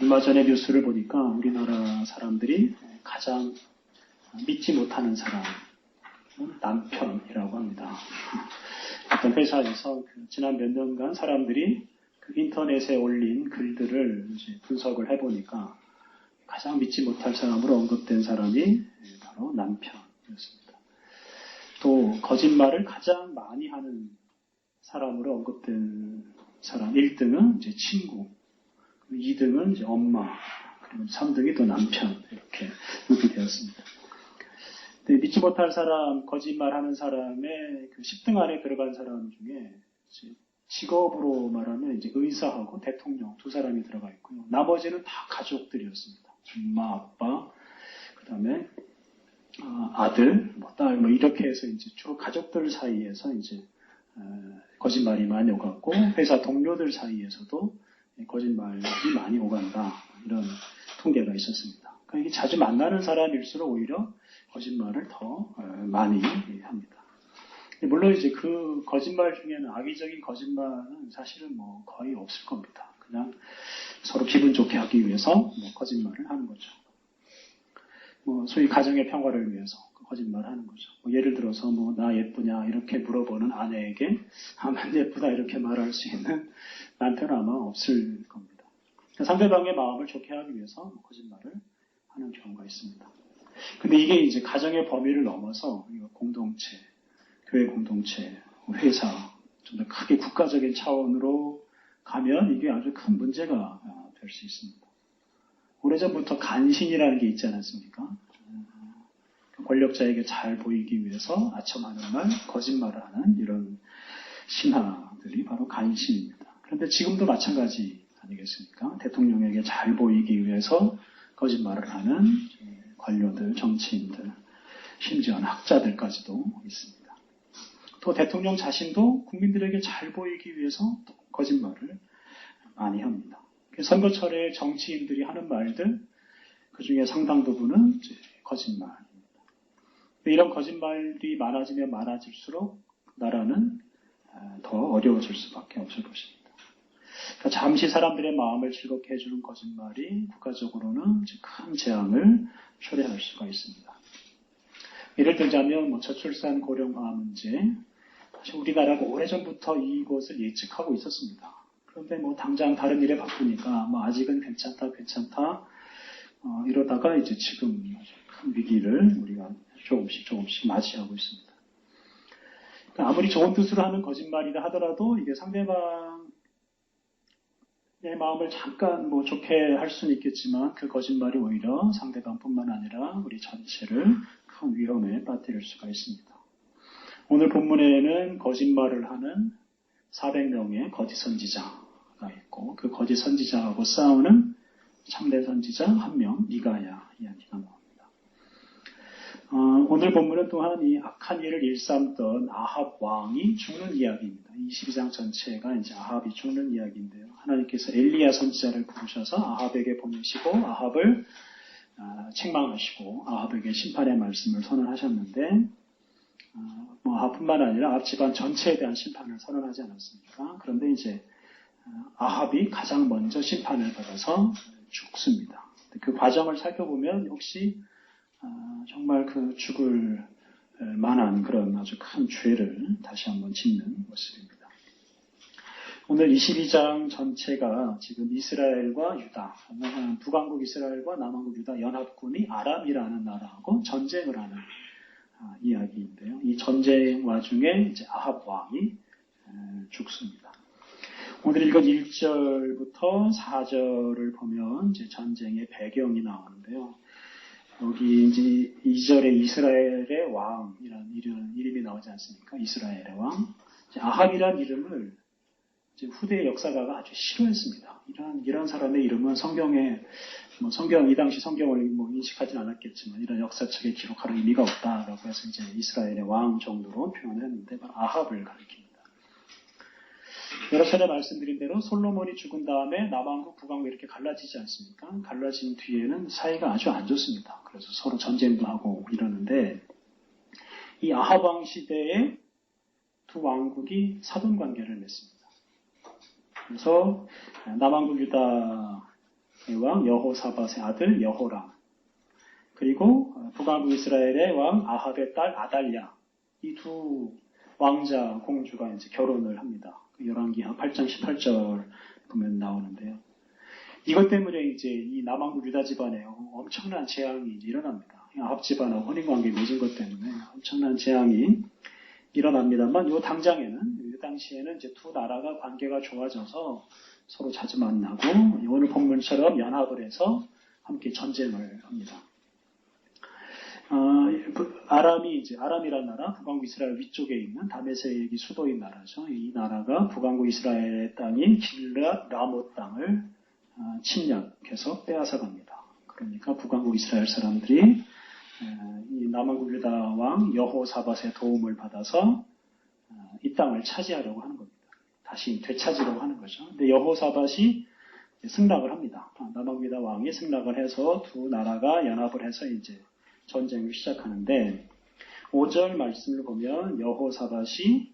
얼마 전에 뉴스를 보니까 우리나라 사람들이 가장 믿지 못하는 사람, 남편이라고 합니다. 어떤 회사에서 그 지난 몇 년간 사람들이 그 인터넷에 올린 글들을 분석을 해보니까 가장 믿지 못할 사람으로 언급된 사람이 바로 남편이었습니다. 또 거짓말을 가장 많이 하는 사람으로 언급된 사람 1등은 이제 친구, 2등은 이제 엄마, 그리고 3등이 또 남편 이렇게 이렇게 되었습니다. 믿지 못할 사람, 거짓말하는 사람의 그 10등 안에 들어간 사람 중에 직업으로 말하면 이제 의사하고 대통령 두 사람이 들어가 있고요. 나머지는 다 가족들이었습니다. 엄마, 아빠, 그 다음에 아, 아들, 뭐 딸, 뭐 이렇게 해서 이제 주로 가족들 사이에서 이제 거짓말이 많이 오갔고 회사 동료들 사이에서도 거짓말이 많이 오간다 이런 통계가 있었습니다. 그러니까 이게 자주 만나는 사람일수록 오히려 거짓말을 더 많이 합니다. 물론 이제 그 거짓말 중에는 악의적인 거짓말은 사실은 뭐 거의 없을 겁니다. 그냥 서로 기분 좋게 하기 위해서 뭐 거짓말을 하는 거죠. 뭐 소위 가정의 평화를 위해서 거짓말 하는 거죠. 뭐 예를 들어서 뭐 나 예쁘냐 이렇게 물어보는 아내에게 아마 예쁘다 이렇게 말할 수 있는 남편은 아마 없을 겁니다. 상대방의 마음을 좋게 하기 위해서 뭐 거짓말을 하는 경우가 있습니다. 근데 이게 이제 가정의 범위를 넘어서 공동체, 교회 공동체, 회사, 좀 더 크게 국가적인 차원으로 가면 이게 아주 큰 문제가 될 수 있습니다. 오래전부터 간신이라는 게 있지 않았습니까? 권력자에게 잘 보이기 위해서 아첨하는 말, 거짓말을 하는 이런 신하들이 바로 간신입니다. 그런데 지금도 마찬가지 아니겠습니까? 대통령에게 잘 보이기 위해서 거짓말을 하는 관료들, 정치인들, 심지어는 학자들까지도 있습니다. 또 대통령 자신도 국민들에게 잘 보이기 위해서 거짓말을 많이 합니다. 선거철에 정치인들이 하는 말들, 그 중에 상당 부분은 거짓말입니다. 이런 거짓말이 많아지면 많아질수록 나라는 더 어려워질 수밖에 없을 것입니다. 그러니까 잠시 사람들의 마음을 즐겁게 해주는 거짓말이 국가적으로는 큰 재앙을 초래할 수가 있습니다. 예를 들자면 뭐 저출산 고령화 문제, 사실 우리나라가 오래전부터 이것을 예측하고 있었습니다. 그런데 뭐 당장 다른 일에 바쁘니까 뭐 아직은 괜찮다, 괜찮다 어, 이러다가 이제 지금 큰 위기를 우리가 조금씩 조금씩 맞이하고 있습니다. 그러니까 아무리 좋은 뜻으로 하는 거짓말이라 하더라도 이게 상대방 의 마음을 잠깐 뭐 좋게 할 수는 있겠지만 그 거짓말이 오히려 상대방뿐만 아니라 우리 전체를 큰 위험에 빠뜨릴 수가 있습니다. 오늘 본문에는 거짓말을 하는 400명의 거짓 선지자가 있고 그 거짓 선지자하고 싸우는 참된 선지자 한 명, 니가야 이야기가 나옵니다. 어, 오늘 본문은 또한 이 악한 일을 일삼던 아합 왕이 죽는 이야기입니다. 22장 전체가 이제 아합이 죽는 이야기인데요. 하나님께서 엘리야 선지자를 부르셔서 아합에게 보내시고 아합을 어, 책망하시고 아합에게 심판의 말씀을 선언하셨는데 어, 뭐 아합뿐만 아니라 아합 집안 전체에 대한 심판을 선언하지 않았습니까? 그런데 이제 어, 아합이 가장 먼저 심판을 받아서 죽습니다. 그 과정을 살펴보면 아, 정말 그 죽을 만한 그런 아주 큰 죄를 다시 한번 짓는 모습입니다. 오늘 22장 전체가 지금 이스라엘과 유다, 북왕국 이스라엘과 남왕국 유다 연합군이 아람이라는 나라하고 전쟁을 하는 아, 이야기인데요. 이 전쟁 와중에 이제 아합 왕이 죽습니다. 오늘 읽은 1절부터 4절을 보면 이제 전쟁의 배경이 나오는데요. 여기 이제 2절에 이스라엘의 왕이라는 이름, 이름이 나오지 않습니까? 이스라엘의 왕. 아합이라는 이름을 후대 역사가가 아주 싫어했습니다. 이런, 이런 사람의 이름은 성경에, 뭐 성경, 이 당시 성경을 뭐 인식하진 않았겠지만 이런 역사책에 기록할 의미가 없다라고 해서 이제 이스라엘의 왕 정도로 표현했는데 아합을 가리킵니다. 여러 차례 말씀드린 대로 솔로몬이 죽은 다음에 남왕국, 북왕국 이렇게 갈라지지 않습니까? 갈라진 뒤에는 사이가 아주 안 좋습니다. 그래서 서로 전쟁도 하고 이러는데 이 아하방 시대에 두 왕국이 사돈 관계를 맺습니다. 그래서 남왕국 유다 왕 여호사밧의 아들 여호람 그리고 북왕국 이스라엘의 왕 아합의 딸 아달랴 이 두 왕자 공주가 이제 결혼을 합니다. 그 열왕기하 8장 18절 보면 나오는데요. 이것 때문에 이제 이 남왕국 유다 집안에 엄청난 재앙이 일어납니다. 아합 집안하고 혼인 관계 맺은 것 때문에 엄청난 재앙이 일어납니다만 이 당장에는 이 당시에는 이제 두 나라가 관계가 좋아져서 서로 자주 만나고 오늘 본문처럼 연합을 해서 함께 전쟁을 합니다. 어, 아람이 이제 아람이란 나라 북왕국 이스라엘 위쪽에 있는 다메섹이 수도인 나라죠. 이 나라가 북왕국 이스라엘의 땅인 길라 라못 땅을 어, 침략해서 빼앗아 갑니다. 그러니까 북왕국 이스라엘 사람들이 이 남왕국 유다 왕 여호사밧의 도움을 받아서 어, 이 땅을 차지하려고 하는 겁니다. 다시 되찾으려고 하는 거죠. 근데 여호사밧이 승락을 합니다. 아, 남왕국 유다 왕이 승락을 해서 두 나라가 연합을 해서 이제 전쟁을 시작하는데 5절 말씀을 보면 여호사밧이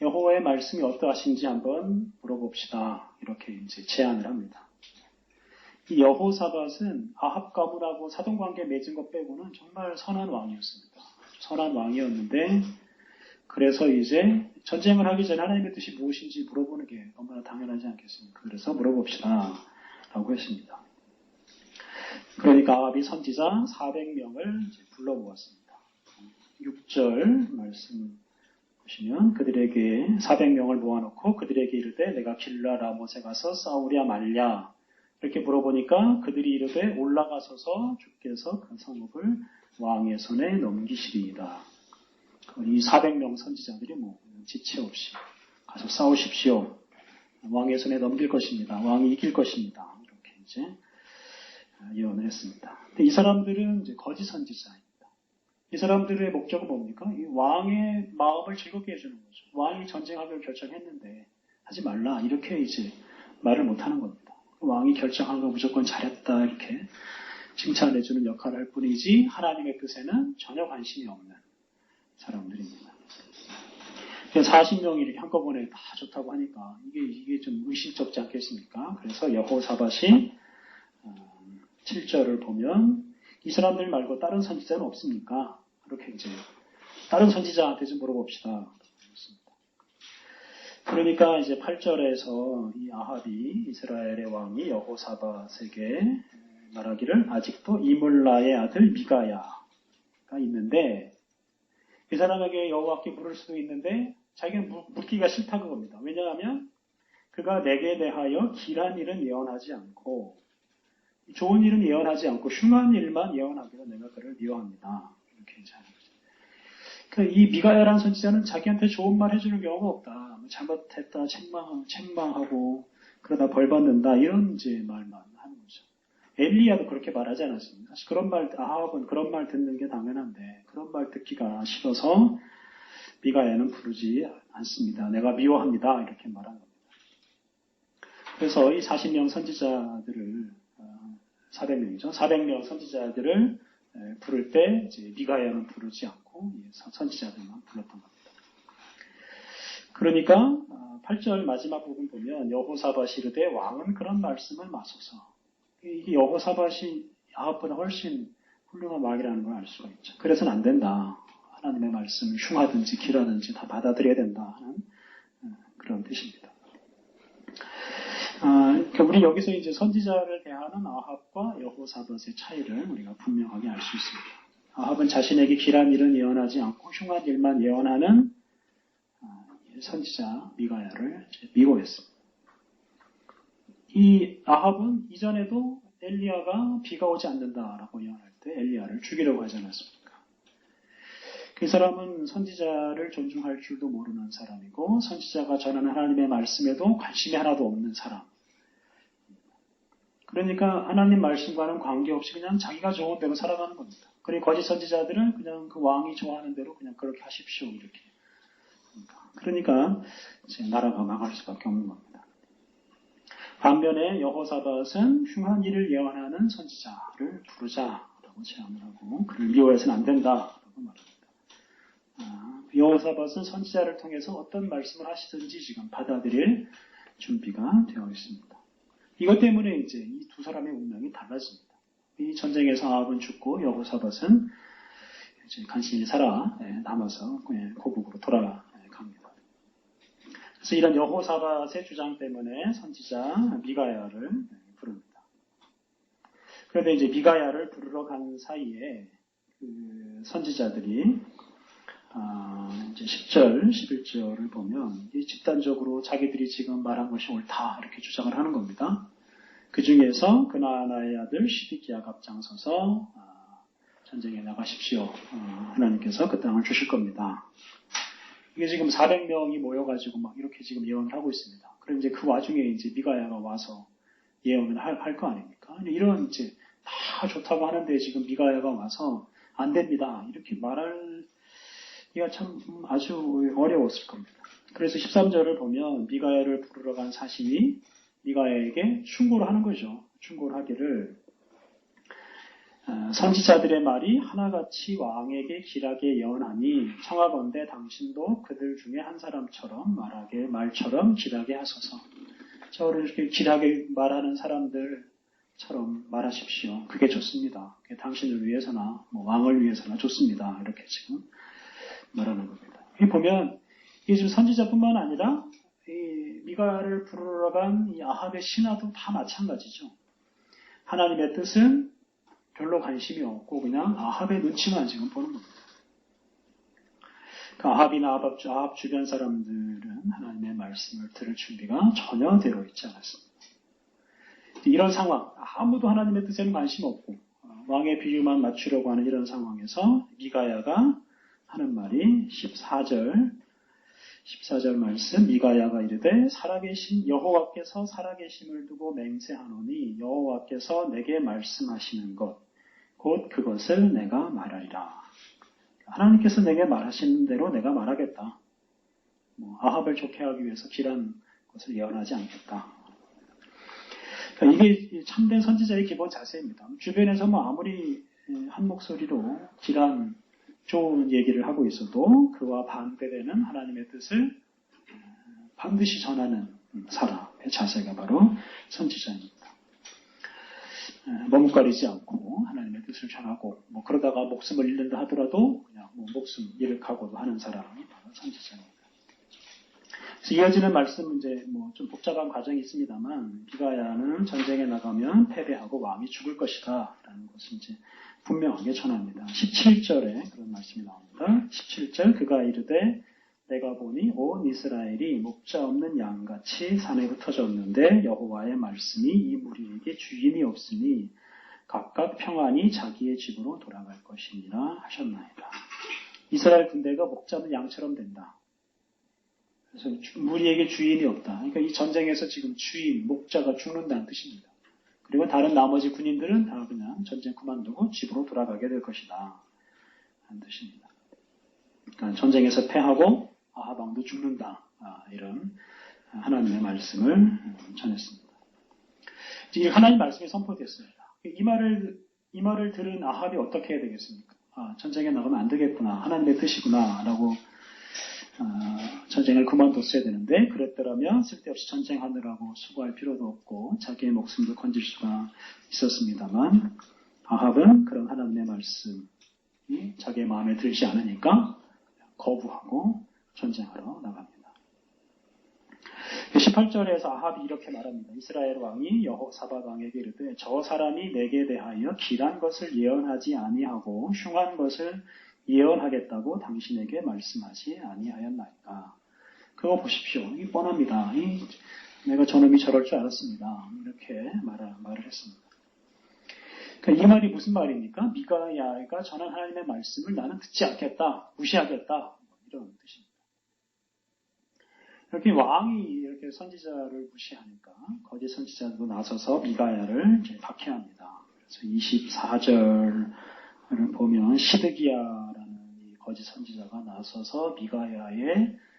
여호와의 말씀이 어떠하신지 한번 물어봅시다. 이렇게 이제 제안을 합니다. 이 여호사밧은 아합 가문하고 사돈 관계 맺은 것 빼고는 정말 선한 왕이었습니다. 선한 왕이었는데 그래서 이제 전쟁을 하기 전에 하나님의 뜻이 무엇인지 물어보는 게 너무나 당연하지 않겠습니까? 그래서 물어봅시다. 라고 했습니다. 그러니까 아합이 선지자 400명을 불러 모았습니다. 6절 말씀 보시면 그들에게 400명을 모아놓고 그들에게 이르되 내가 길라 라못에 가서 싸우랴 말랴 이렇게 물어보니까 그들이 이르되 올라가서서 주께서 그 성읍을 왕의 손에 넘기시리이다. 이 400명 선지자들이 뭐 지체 없이 가서 싸우십시오. 왕의 손에 넘길 것입니다. 왕이 이길 것입니다. 이렇게 이제 예언을 했습니다. 이 사람들은 이제 거짓 선지자입니다. 이 사람들의 목적은 뭡니까? 이 왕의 마음을 즐겁게 해주는 거죠. 왕이 전쟁하기로 결정했는데 하지 말라 이렇게 이제 말을 못하는 겁니다. 왕이 결정한 거 무조건 잘했다 이렇게 칭찬해주는 역할을 할 뿐이지 하나님의 뜻에는 전혀 관심이 없는 사람들입니다. 40명이 이렇게 한꺼번에 다 좋다고 하니까 이게 이게 좀 의심쩍지 않겠습니까? 그래서 여호사밧이 7절을 보면 이 사람들 말고 다른 선지자는 없습니까? 그렇게 이제 다른 선지자한테 좀 물어봅시다. 그러니까 이제 8절에서 이 아합이 이스라엘의 왕이 여호사밧에게 말하기를 아직도 이물라의 아들 미가야가 있는데 이 사람에게 여호와께 물을 수도 있는데 자기는 묻기가 싫다는 겁니다. 왜냐하면 그가 내게 대하여 길한 일은 예언하지 않고 좋은 일은 예언하지 않고 흉한 일만 예언하기로 내가 그를 미워합니다. 이렇게 이제 하는 거죠. 그이 미가야라는 선지자는 자기한테 좋은 말 해주는 경우가 없다. 뭐 잘못했다, 책망, 책망하고 그러다 벌 받는다 이런 이제 말만 하는 거죠. 엘리야도 그렇게 말하지 않았습니다. 그런 말, 아합은 그런 말 듣는 게 당연한데 그런 말 듣기가 싫어서 미가야는 부르지 않습니다. 내가 미워합니다. 이렇게 말한 겁니다. 그래서 이 40명 선지자들을 400명이죠. 400명 선지자들을 부를 때 이제 미가야는 부르지 않고 선지자들만 불렀던 겁니다. 그러니까 8절 아, 마지막 부분 보면 여호사밧이 이르되 왕은 그런 말씀을 마소서. 이게 여호사밧이 아합보다 훨씬 훌륭한 왕이라는 걸 알 수가 있죠. 그래서는 안 된다. 하나님의 말씀 흉하든지 길하든지 다 받아들여야 된다 하는 그런 뜻입니다. 아, 그러니까 우리 여기서 이제 선지자를 대하는 아합과 여호사밧의 차이를 우리가 분명하게 알 수 있습니다. 아합은 자신에게 길한 일은 예언하지 않고 흉한 일만 예언하는 아, 선지자 미가야를 미워했습니다. 이 아합은 이전에도 엘리야가 비가 오지 않는다라고 예언할 때 엘리야를 죽이려고 하지 않았습니까? 그 사람은 선지자를 존중할 줄도 모르는 사람이고 선지자가 전하는 하나님의 말씀에도 관심이 하나도 없는 사람. 그러니까 하나님 말씀과는 관계없이 그냥 자기가 좋은 대로 살아가는 겁니다. 그리고 거짓 선지자들은 그냥 그 왕이 좋아하는 대로 그냥 그렇게 하십시오 이렇게. 그러니까 나라가 망할 수밖에 없는 겁니다. 반면에 여호사밧은 흉한 일을 예언하는 선지자를 부르자라고 제안을 하고 그를 미워해서는 안 된다라고 말합니다. 아, 여호사밧은 선지자를 통해서 어떤 말씀을 하시든지 지금 받아들일 준비가 되어 있습니다. 이것 때문에 이제 이 두 사람의 운명이 달라집니다. 이 전쟁에서 아합은 죽고 여호사밧은 이제 간신히 살아 예, 남아서 예, 고국으로 돌아갑니다. 그래서 이런 여호사밧의 주장 때문에 선지자 미가야를 부릅니다. 그런데 이제 미가야를 부르러 간 사이에 그 선지자들이 아, 이제 10절, 11절을 보면 이 집단적으로 자기들이 지금 말한 것이 옳다 이렇게 주장을 하는 겁니다. 그 중에서 그나나의 아들 시디기야가 앞장서서 아, 전쟁에 나가십시오. 어, 하나님께서 그 땅을 주실 겁니다. 이게 지금 400명이 모여가지고 막 이렇게 지금 예언을 하고 있습니다. 그럼 이제 그 와중에 이제 미가야가 와서 예언을 할 거 아닙니까? 이런 이제 다 좋다고 하는데 지금 미가야가 와서 안 됩니다. 이렇게 말할 이가 참 아주 어려웠을 겁니다. 그래서 13절을 보면 미가야를 부르러 간 사신이 미가야에게 충고를 하는 거죠. 충고를 하기를 어, 선지자들의 말이 하나같이 왕에게 길하게 예언하니 청하건대 당신도 그들 중에 한 사람처럼 말하게 말처럼 길하게 하소서. 저를 이렇게 길하게 말하는 사람들처럼 말하십시오. 그게 좋습니다. 당신을 위해서나 뭐 왕을 위해서나 좋습니다. 이렇게 지금 말하는 겁니다. 이 보면 이게 지금 선지자뿐만 아니라 이 미가를 부르러 간 이 아합의 신하도 다 마찬가지죠. 하나님의 뜻은 별로 관심이 없고 그냥 아합의 눈치만 지금 보는 겁니다. 그 아합이나 아합, 아합 주변 사람들은 하나님의 말씀을 들을 준비가 전혀 되어 있지 않았습니다. 이런 상황, 아무도 하나님의 뜻에는 관심 없고 왕의 비유만 맞추려고 하는 이런 상황에서 미가야가 하는 말이 14절 14절 말씀 미가야가 이르되 살아계신 여호와께서 살아계심을 두고 맹세하노니 여호와께서 내게 말씀하시는 것 곧 그것을 내가 말하리라. 하나님께서 내게 말하시는 대로 내가 말하겠다. 뭐 아합을 좋게 하기 위해서 길한 것을 예언하지 않겠다. 그러니까 이게 참된 선지자의 기본 자세입니다. 주변에서 뭐 아무리 한 목소리로 길한 좋은 얘기를 하고 있어도 그와 반대되는 하나님의 뜻을 반드시 전하는 사람의 자세가 바로 선지자입니다. 머뭇거리지 않고 하나님의 뜻을 전하고 뭐 그러다가 목숨을 잃는다 하더라도 그냥 뭐 목숨 잃을각오도 하는 사람이 바로 선지자입니다. 이어지는 말씀은 이제 뭐 좀 복잡한 과정이 있습니다만 비가야는 전쟁에 나가면 패배하고 왕이 죽을 것이다 라는 것을 이제 분명하게 전합니다. 17절에 그런 말씀이 나옵니다. 17절 그가 이르되 내가 보니 온 이스라엘이 목자 없는 양같이 산에 흩어졌는데 여호와의 말씀이 이 무리에게 주인이 없으니 각각 평안히 자기의 집으로 돌아갈 것이니라 하셨나이다. 이스라엘 군대가 목자 없는 양처럼 된다. 그래서 무리에게 주인이 없다. 그러니까 이 전쟁에서 지금 주인, 목자가 죽는다는 뜻입니다. 그리고 다른 나머지 군인들은 다 그냥 전쟁 그만두고 집으로 돌아가게 될 것이다. 하는 뜻입니다. 그러니까 전쟁에서 패하고 아하방도 죽는다. 아, 이런 하나님의 말씀을 전했습니다. 이 하나님 말씀이 선포됐습니다. 이 말을 이 말을 들은 아합이 어떻게 해야 되겠습니까? 아, 전쟁에 나가면 안 되겠구나. 하나님의 뜻이구나라고 어, 전쟁을 그만뒀어야 되는데 그랬더라면 쓸데없이 전쟁하느라고 수고할 필요도 없고 자기의 목숨도 건질 수가 있었습니다만 아합은 그런 하나님의 말씀이 자기의 마음에 들지 않으니까 거부하고 전쟁하러 나갑니다. 18절에서 아합이 이렇게 말합니다. 이스라엘 왕이 여호사밧 왕에게 이르되 저 사람이 내게 대하여 길한 것을 예언하지 아니하고 흉한 것을 예언하겠다고 당신에게 말씀하지 아니하였나이까. 그거 보십시오. 이 뻔합니다. 이, 내가 저놈이 저럴 줄 알았습니다. 이렇게 말, 말을 했습니다. 그러니까 이 말이 무슨 말입니까? 미가야가 전한 하나님의 말씀을 나는 듣지 않겠다, 무시하겠다 이런 뜻입니다. 이렇게 왕이 이렇게 선지자를 무시하니까 거짓 선지자도 나서서 미가야를 박해합니다. 그래서 24절 를 보면 시드기야라는 이 거짓 선지자가 나서서 미가야의 아,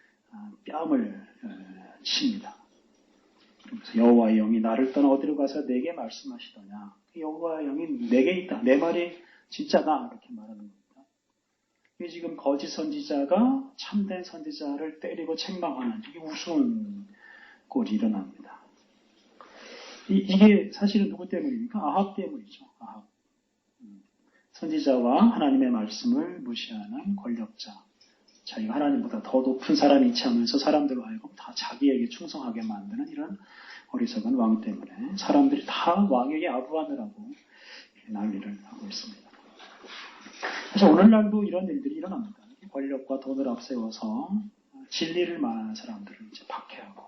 뺨을 칩니다. 여호와의 영이 나를 떠나 어디로 가서 내게 말씀하시더냐. 여호와의 영이 내게 있다. 내 말이 진짜다. 이렇게 말하는 겁니다. 이 지금 거짓 선지자가 참된 선지자를 때리고 책망하는 이게 우스운 꼴이 일어납니다. 이, 게 사실은 누구 때문입니까? 아합 때문이죠. 아합. 음. 선지자와 하나님의 말씀을 무시하는 권력자. 자기가 하나님보다 더 높은 사람이 있지 하면서 사람들로 하여금 다 자기에게 충성하게 만드는 이런 어리석은 왕 때문에 사람들이 다 왕에게 아부하느라고 난리를 하고 있습니다. 그래서 오늘날도 이런 일들이 일어납니다. 권력과 돈을 앞세워서 진리를 말하는 사람들을 이제 박해하고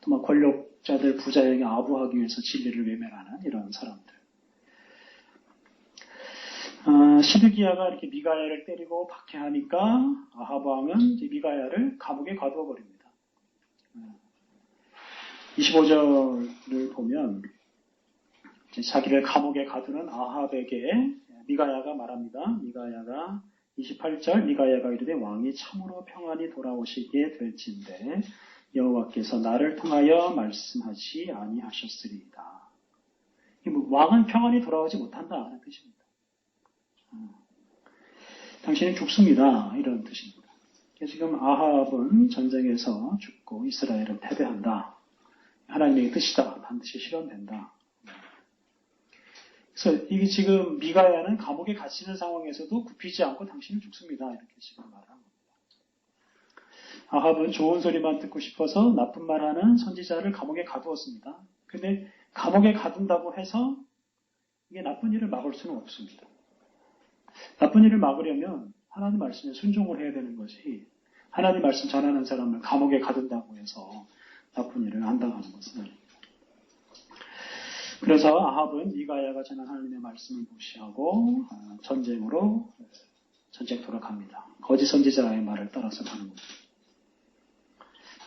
또 막 권력자들 부자에게 아부하기 위해서 진리를 외면하는 이런 사람들. 어, 시드기야가 이렇게 미가야를 때리고 박해하니까 아합 왕은 미가야를 감옥에 가두어 버립니다. 25절을 보면 자기를 감옥에 가두는 아합에게 미가야가 말합니다. 미가야가 28절 미가야가 이르되 왕이 참으로 평안히 돌아오시게 될진데 여호와께서 나를 통하여 말씀하지 아니하셨으리이다. 뭐 왕은 평안히 돌아오지 못한다는 뜻입니다. 어. 당신은 죽습니다. 이런 뜻입니다. 지금 아합은 전쟁에서 죽고 이스라엘은 패배한다. 하나님의 뜻이다. 반드시 실현된다. 그래서 이게 지금 미가야는 감옥에 갇히는 상황에서도 굽히지 않고 당신은 죽습니다. 이렇게 지금 말을 합니다. 아합은 좋은 소리만 듣고 싶어서 나쁜 말하는 선지자를 감옥에 가두었습니다. 근데 감옥에 가둔다고 해서 이게 나쁜 일을 막을 수는 없습니다. 나쁜 일을 막으려면 하나님 말씀에 순종을 해야 되는 것이 하나님 말씀 전하는 사람을 감옥에 가둔다고 해서 나쁜 일을 한다고 하는 것은 아닙니다. 그래서 아합은 이가야가 전한 하나님의 말씀을 무시하고 어, 전쟁으로 전쟁터로 갑니다. 거짓 선지자의 말을 따라서 가는 겁니다.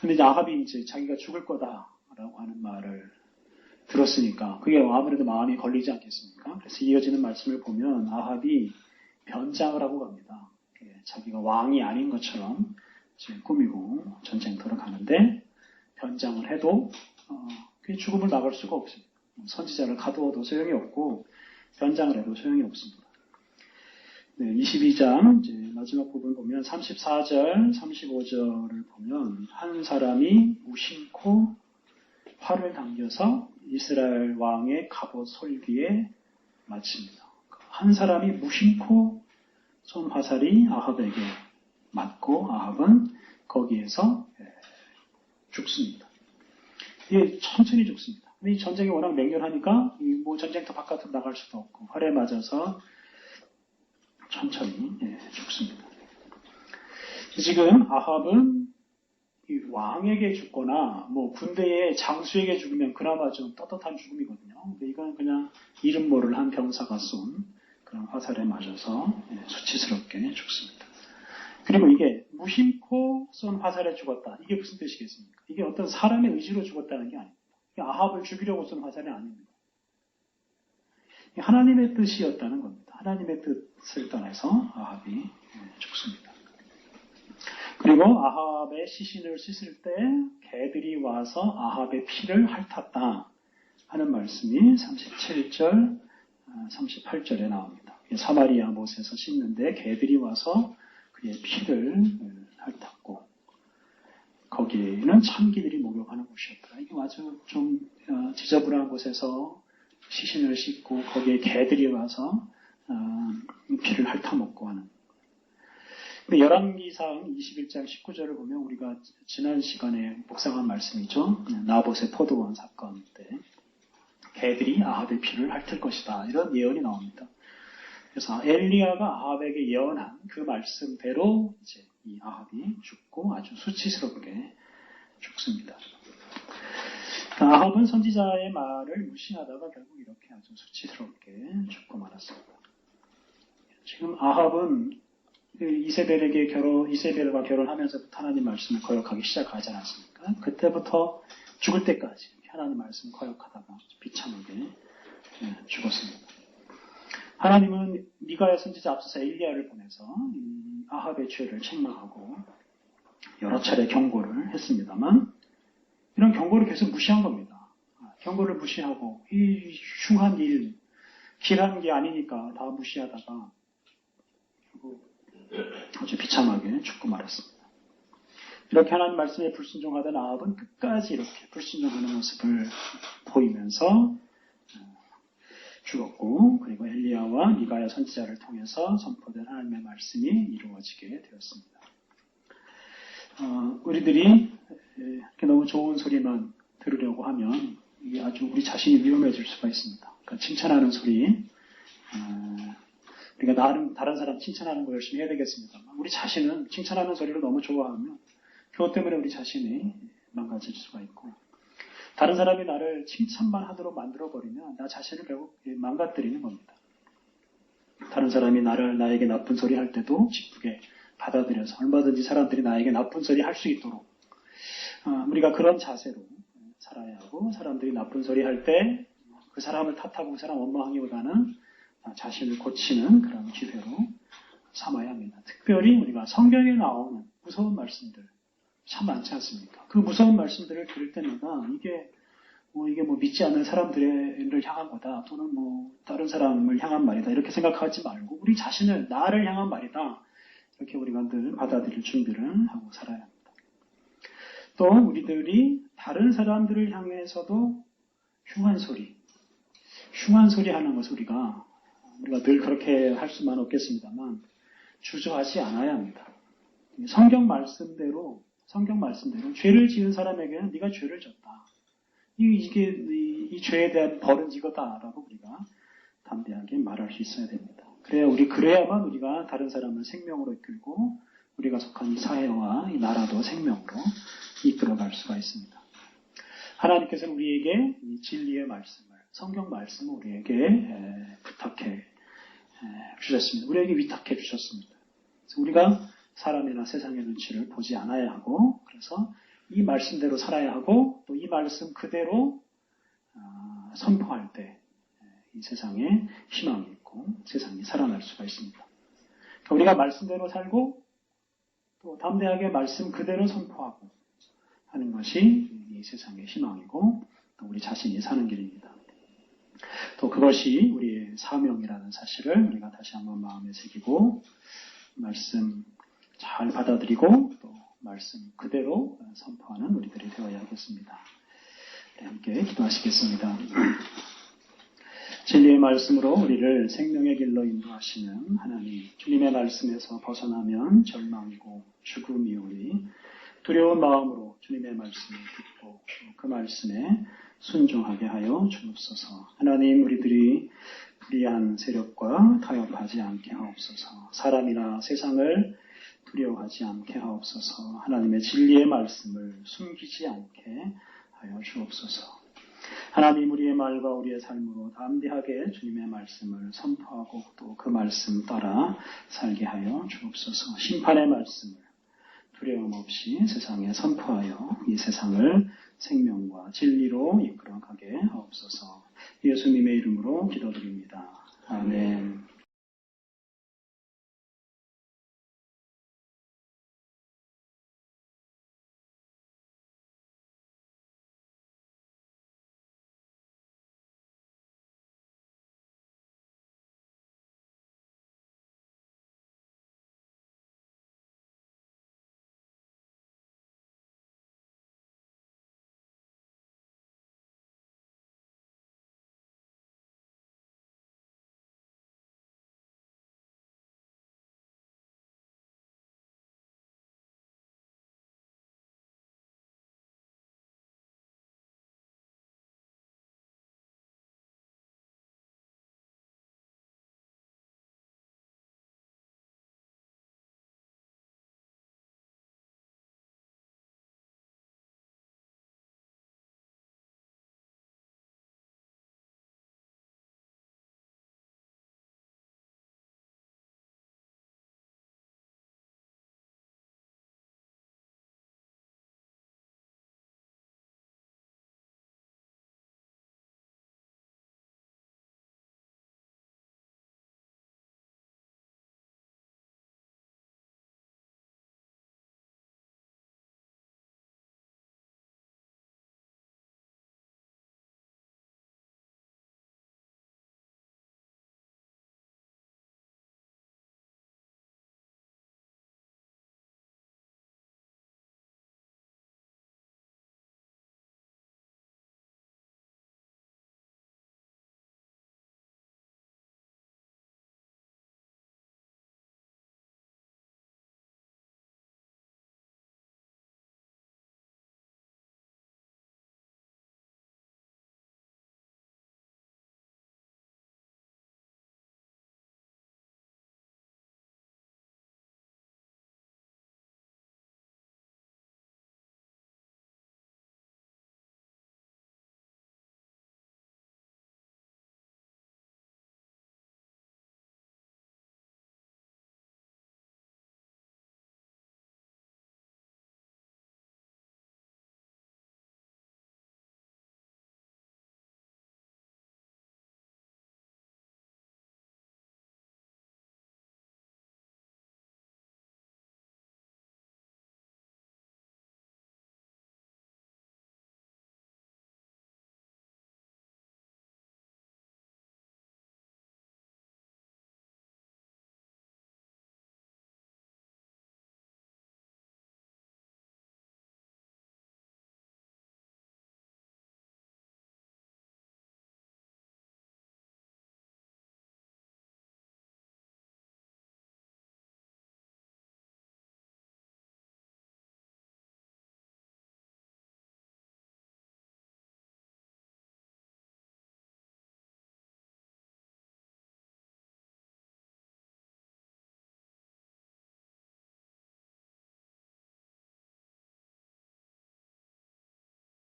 근데 이제 아합이 이제 자기가 죽을 거다라고 하는 말을 들었으니까 그게 아무래도 마음이 걸리지 않겠습니까? 그래서 이어지는 말씀을 보면 아합이 변장을 하고 갑니다. 자기가 왕이 아닌 것처럼 꾸미고 전쟁터로 가는데 변장을 해도 어, 그 죽음을 막을 수가 없습니다. 선지자를 가두어도 소용이 없고 변장을 해도 소용이 없습니다. 네, 22장 이제 마지막 부분 보면 34절, 35절을 보면 한 사람이 무심코 활을 당겨서 이스라엘 왕의 갑옷 솔기에 맞춥니다. 한 사람이 무심코 쏜 화살이 아합에게 맞고 아합은 거기에서 예, 죽습니다. 이게 천천히 죽습니다. 이 전쟁이 워낙 맹렬하니까 뭐 전쟁터 바깥으로 나갈 수도 없고 활에 맞아서 천천히 예, 죽습니다. 지금 아합은 왕에게 죽거나 뭐 군대의 장수에게 죽으면 그나마 좀 떳떳한 죽음이거든요. 근데 이건 그냥 이름 모를 한 병사가 쏜 그런 화살에 맞아서 예, 수치스럽게 죽습니다. 그리고 이게 무심코 쏜 화살에 죽었다. 이게 무슨 뜻이겠습니까? 이게 어떤 사람의 의지로 죽었다는 게 아닙니다. 아합을 죽이려고 쏜 화살이 아닙니다. 하나님의 뜻이었다는 겁니다. 하나님의 뜻을 떠나서 아합이 예, 죽습니다. 그리고 아합의 시신을 씻을 때 개들이 와서 아합의 피를 핥았다 하는 말씀이 37절, 38절에 아, 나옵니다. 사마리아 못에서 씻는데 개들이 와서 그의 피를 핥았고 거기에는 참기들이 목욕하는 곳이었다. 이게 아주 좀 어, 지저분한 곳에서 시신을 씻고 거기에 개들이 와서 어, 피를 핥아먹고 하는. 근데 열왕기상 21장 19절을 보면 우리가 지난 시간에 묵상한 말씀이죠. 나봇의 포도원 사건 때 개들이 아합의 피를 핥을 것이다. 이런 예언이 나옵니다. 그래서 엘리야가 아합에게 예언한 그 말씀대로 이제 이 아합이 죽고 아주 수치스럽게 죽습니다. 아합은 선지자의 말을 무시하다가 결국 이렇게 아주 수치스럽게 죽고 말았습니다. 지금 아합은 그 이세벨에게 결혼, 이세벨과 결혼하면서부터 하나님 말씀을 거역하기 시작하지 않았습니까? 그때부터 죽을 때까지 하나님 말씀을 거역하다가 비참하게 예, 죽었습니다. 하나님은 미가의 선지자 앞서서 엘리야를 보내서 아합의 죄를 책망하고 여러 차례 경고를 했습니다만 이런 경고를 계속 무시한 겁니다. 경고를 무시하고 이 흉한 일, 길한 게 아니니까 다 무시하다가 아주 비참하게 죽고 말았습니다. 이렇게 하나님 말씀에 불순종하던 아합은 끝까지 이렇게 불순종하는 모습을 보이면서 어, 죽었고 그리고 엘리야와 미가야 선지자를 통해서 선포된 하나님의 말씀이 이루어지게 되었습니다. 어, 우리들이 이렇게 너무 좋은 소리만 들으려고 하면 이게 아주 우리 자신이 위험해질 수가 있습니다. 그러니까 칭찬하는 소리, 어, 우리가 다른, 다른 사람 칭찬하는 거 열심히 해야 되겠습니다만 우리 자신은 칭찬하는 소리를 너무 좋아하면 그것 때문에 우리 자신이 망가질 수가 있고 다른 사람이 나를 칭찬만 하도록 만들어버리면 나 자신을 결국 망가뜨리는 겁니다. 다른 사람이 나를 나에게 나쁜 소리 할 때도 기쁘게 받아들여서 얼마든지 사람들이 나에게 나쁜 소리 할 수 있도록 어, 우리가 그런 자세로 살아야 하고 사람들이 나쁜 소리 할 때 그 사람을 탓하고 그 사람 원망하기보다는 자신을 고치는 그런 기회로 삼아야 합니다. 특별히 우리가 성경에 나오는 무서운 말씀들 참 많지 않습니까? 그 무서운 말씀들을 들을 때마다 이게 뭐 이게 뭐 믿지 않는 사람들을 향한 거다 또는 뭐 다른 사람을 향한 말이다 이렇게 생각하지 말고 우리 자신을 나를 향한 말이다 이렇게 우리가 늘 받아들일 준비를 하고 살아야 합니다. 또 우리들이 다른 사람들을 향해서도 흉한 소리, 흉한 소리 하는 것을 우리가 우리가 늘 그렇게 할 수만 없겠습니다만 주저하지 않아야 합니다. 성경 말씀대로 성경 말씀대로 죄를 지은 사람에게는 네가 죄를 졌다. 이게 이, 이 죄에 대한 벌은 이거다라고 우리가 담대하게 말할 수 있어야 됩니다. 그래야 우리 그래야만 우리가 다른 사람을 생명으로 이끌고 우리가 속한 이 사회와 이 나라도 생명으로 이끌어갈 수가 있습니다. 하나님께서는 우리에게 이 진리의 말씀을 성경 말씀을 우리에게 부탁해 주셨습니다. 우리에게 위탁해 주셨습니다. 우리가 사람이나 세상의 눈치를 보지 않아야 하고 그래서 이 말씀대로 살아야 하고 또 이 말씀 그대로 아, 선포할 때 이 세상에 희망이 있고 세상이 살아날 수가 있습니다. 그러니까 우리가 말씀대로 살고 또 담대하게 말씀 그대로 선포하고 하는 것이 이 세상의 희망이고 또 우리 자신이 사는 길입니다. 또 그것이 우리의 사명이라는 사실을 우리가 다시 한번 마음에 새기고 말씀 잘 받아들이고 또 말씀 그대로 선포하는 우리들이 되어야 하겠습니다. 네, 함께 기도하시겠습니다. 진리의 말씀으로 우리를 생명의 길로 인도하시는 하나님, 주님의 말씀에서 벗어나면 절망이고 죽음이오니 두려운 마음으로 주님의 말씀을 듣고 그 말씀에 순종하게 하여 주옵소서. 하나님, 우리들이 불의한 세력과 타협하지 않게 하옵소서. 사람이나 세상을 두려워하지 않게 하옵소서. 하나님의 진리의 말씀을 숨기지 않게 하여 주옵소서. 하나님 우리의 말과 우리의 삶으로 담대하게 주님의 말씀을 선포하고 또 그 말씀 따라 살게 하여 주옵소서. 심판의 말씀을 두려움 없이 세상에 선포하여 이 세상을 생명과 진리로 이끌어가게 하옵소서. 예수님의 이름으로 기도드립니다. 아멘.